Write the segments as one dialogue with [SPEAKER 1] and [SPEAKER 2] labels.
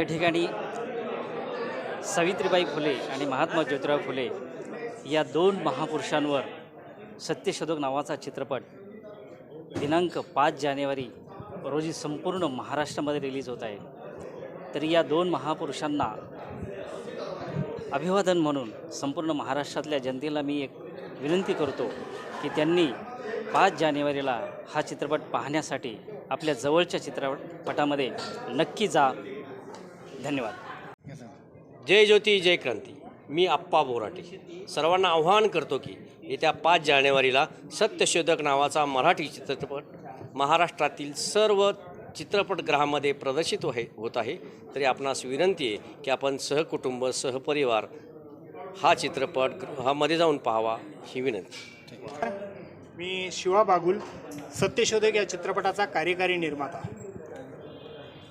[SPEAKER 1] या ठिकाणी सावित्रीबाई फुले आणि महात्मा ज्योतिराव फुले या दोन महापुरुषांवर सत्यशोधक नावाचा चित्रपट दिनांक पाच जानेवारी रोजी संपूर्ण महाराष्ट्रामध्ये रिलीज होत आहे. तर या दोन महापुरुषांना अभिवादन म्हणून संपूर्ण महाराष्ट्रातल्या जनतेला मी एक विनंती करतो की त्यांनी पाच जानेवारीला हा चित्रपट पाहण्यासाठी आपल्या जवळच्या चित्रपटामध्ये नक्की जा. धन्यवाद.
[SPEAKER 2] जय ज्योती जय क्रांती. मी आप्पा बोराटे. सर्वांना आव्हान करतो की येत्या पाच जानेवारीला सत्यशोधक नावाचा मराठी चित्रपट महाराष्ट्रातील सर्व चित्रपटगृहामध्ये प्रदर्शित आहे होत आहे. तरी आपणास विनंती आहे की आपण सहकुटुंब सहपरिवार हा चित्रपट गृहामध्ये जाऊन पाहावा ही विनंती.
[SPEAKER 3] मी शिवा बागुल सत्यशोधक या चित्रपटाचा कार्यकारी निर्माता.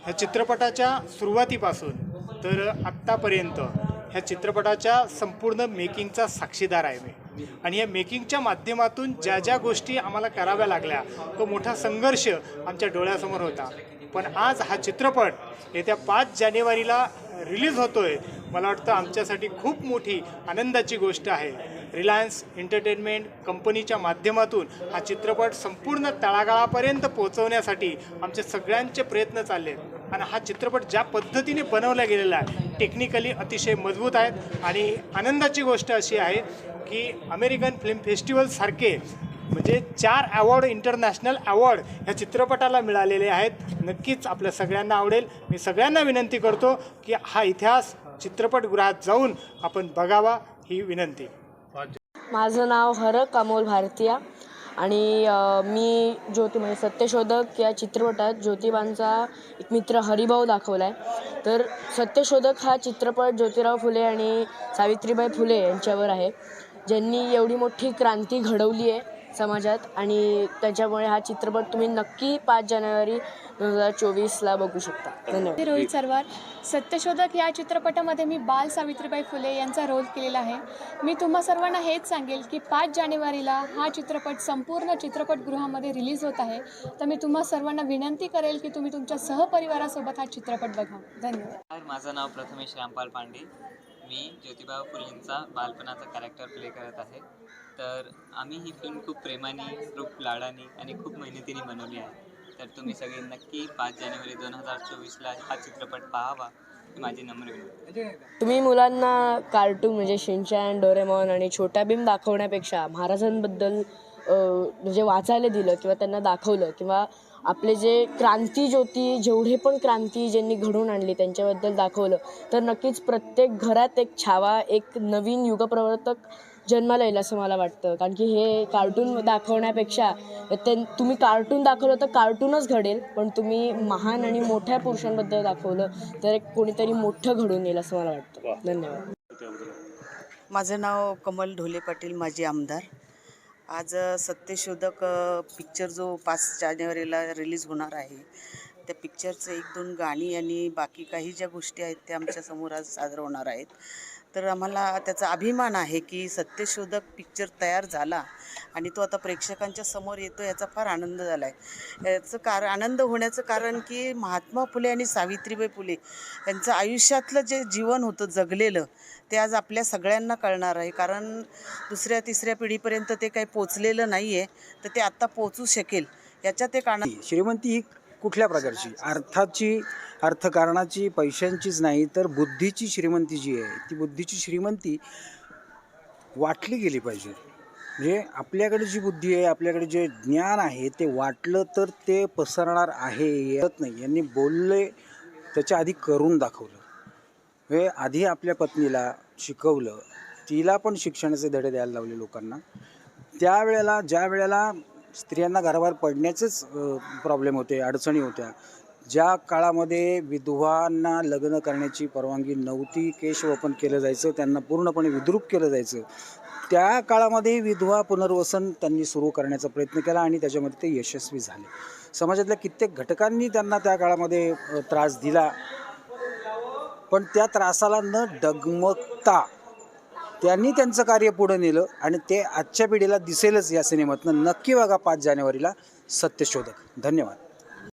[SPEAKER 3] ह्या चित्रपटाच्या सुरुवातीपासून तर आत्तापर्यंत ह्या चित्रपटाच्या संपूर्ण मेकिंगचा साक्षीदार आहे मी. आणि या मेकिंगच्या माध्यमातून ज्या ज्या गोष्टी आम्हाला कराव्या लागल्या तो मोठा संघर्ष आमच्या डोळ्यासमोर होता. पण आज हा चित्रपट येत्या पाच जानेवारीला रिलीज होतोय मला वाटतं आमच्यासाठी खूप मोठी आनंदाची गोष्ट आहे. रिलायन्स एंटरटेनमेंट कंपनीच्या माध्यमातून हा चित्रपट संपूर्ण तळागाळापर्यंत पोहोचवण्यासाठी आमचे सगळ्यांचे प्रयत्न चालले आहेत आणि हा चित्रपट ज्या पद्धतीने बनवला गेलेला आहे टेक्निकली अतिशय मजबूत आहेत. आणि आनंदाची गोष्ट अशी आहे की अमेरिकन फिल्म फेस्टिवलसारखे म्हणजे चार अवॉर्ड इंटरनॅशनल अवॉर्ड ह्या चित्रपटाला मिळालेले आहेत. नक्कीच आपल्या सगळ्यांना आवडेल. मी सगळ्यांना विनंती करतो की हा इतिहास चित्रपटगृहात जाऊन आपण बघावा ही विनंती.
[SPEAKER 4] माझं नाव हरक अमोल भारतीया. आणि मी ज्योती म्हणजे सत्यशोधक या चित्रपटात ज्योतिबांचा एक मित्र हरिभाऊ दाखवला आहे तर सत्यशोधक हा चित्रपट ज्योतिराव फुले आणि सावित्रीबाई फुले यांच्यावर आहे. ज्यांनी एवढी मोठी क्रांती घडवली आहे समाजात आणि त्याच्यामुळे हा चित्रपट तुम्ही नक्की पाच जानेवारी दोन हजार चोवीसला बघू शकता. धन्यवाद.
[SPEAKER 5] रोहित सरवार सत्यशोधक या चित्रपटामध्ये मी बाल सावित्रीबाई फुले यांचा रोल केलेला आहे. मी तुम्हा सर्वांना हेच सांगेल की पाच जानेवारीला हा चित्रपट संपूर्ण चित्रपटगृहामध्ये रिलीज होत आहे. तर मी तुम्हा सर्वांना विनंती करेल की तुम्ही तुमच्या सहपरिवारासोबत हा चित्रपट बघा. धन्यवाद.
[SPEAKER 6] माझं नाव प्रथमेश रामपाल पांडे. मी ज्योतिबा फुलेंचा बालपणाचा कॅरेक्टर प्ले करत आहे. तर आम्ही ही फिल्म खूप प्रेमाने खूप लाडाने आणि खूप मेहनतीने बनवली आहे. तर तुम्ही सगळे नक्की पाच जानेवारी दोन हजार चोवीसला हा चित्रपट पाहावा माझी नम्र विनंती.
[SPEAKER 4] तुम्ही मुलांना कार्टून म्हणजे शिनचॅन डोरेमॉन आणि छोटा भीम दाखवण्यापेक्षा महाराजांबद्दल म्हणजे वाचायला दिलं किंवा त्यांना दाखवलं किंवा आपले जे क्रांती ज्योती जेवढे पण क्रांती ज्यांनी घडवून आणली त्यांच्याबद्दल दाखवलं तर नक्कीच प्रत्येक घरात एक छावा एक नवीन युगप्रवर्तक जन्माला येईल असं मला वाटतं. कारण की हे कार्टून दाखवण्यापेक्षा ते तुम्ही कार्टून दाखवलं तर कार्टूनच घडेल पण तुम्ही महान आणि मोठ्या पुरुषांबद्दल दाखवलं तर एक कोणीतरी मोठं घडून येईल असं मला वाटतं. धन्यवाद.
[SPEAKER 7] माझं नाव कमल ढोले पाटील माजी आमदार. आज सत्यशोधक पिक्चर जो पाच जानेवारीला रिलीज होणार आहे त्या पिक्चरचं एक दोन गाणी आणि बाकी काही ज्या गोष्टी आहेत त्या आमच्यासमोर आज सादर होणार आहेत. तर आम्हाला त्याचा अभिमान आहे की सत्यशोधक पिक्चर तयार झाला आणि तो आता प्रेक्षकांच्या समोर येतो याचा फार आनंद झाला आहे याचं कार आनंद होण्याचं कारण की महात्मा फुले आणि सावित्रीबाई फुले यांचं आयुष्यातलं जे जीवन होतं जगलेलं ते आज आपल्या सगळ्यांना कळणार आहे. कारण दुसऱ्या तिसऱ्या पिढीपर्यंत ते काही पोचलेलं नाही आहे तर ते आत्ता पोचू शकेल याच्यात एक आनंद
[SPEAKER 8] श्रीमंती ही कुठल्या प्रकारची? अर्थाची अर्थकारणाची पैशांचीच नाही तर बुद्धीची श्रीमंती जी आहे ती बुद्धीची श्रीमंती वाटली गेली पाहिजे. म्हणजे आपल्याकडे जी बुद्धी आहे आपल्याकडे जे ज्ञान आहे ते वाटलं तर ते पसरणार आहे येत नाही. यांनी बोलले त्याच्या आधी करून दाखवलं. हे आधी आपल्या पत्नीला शिकवलं तिला पण शिक्षणाचे धडे द्यायला लावले लोकांना. त्यावेळेला ज्या वेळेला स्त्रियांना घराबाहेर पडण्याचेच प्रॉब्लेम होते अडचणी होत्या. ज्या काळामध्ये विधवांना लग्न करण्याची परवानगी नव्हती केशवपन केलं जायचं त्यांना पूर्णपणे विद्रूप केलं जायचं त्या काळामध्ये विधवा पुनर्वसन त्यांनी सुरू करण्याचा प्रयत्न केला आणि त्याच्यामध्ये ते यशस्वी झाले. समाजातल्या कित्येक घटकांनी त्यांना त्या काळामध्ये त्रास दिला. पण त्या त्रासाला न डगमगता त्यांनी त्यांचं कार्य पुढे नेलं आणि ते आजच्या पिढीला दिसेलच या सिनेमातनं. नक्की बघा पाच जानेवारीला सत्यशोधक. धन्यवाद.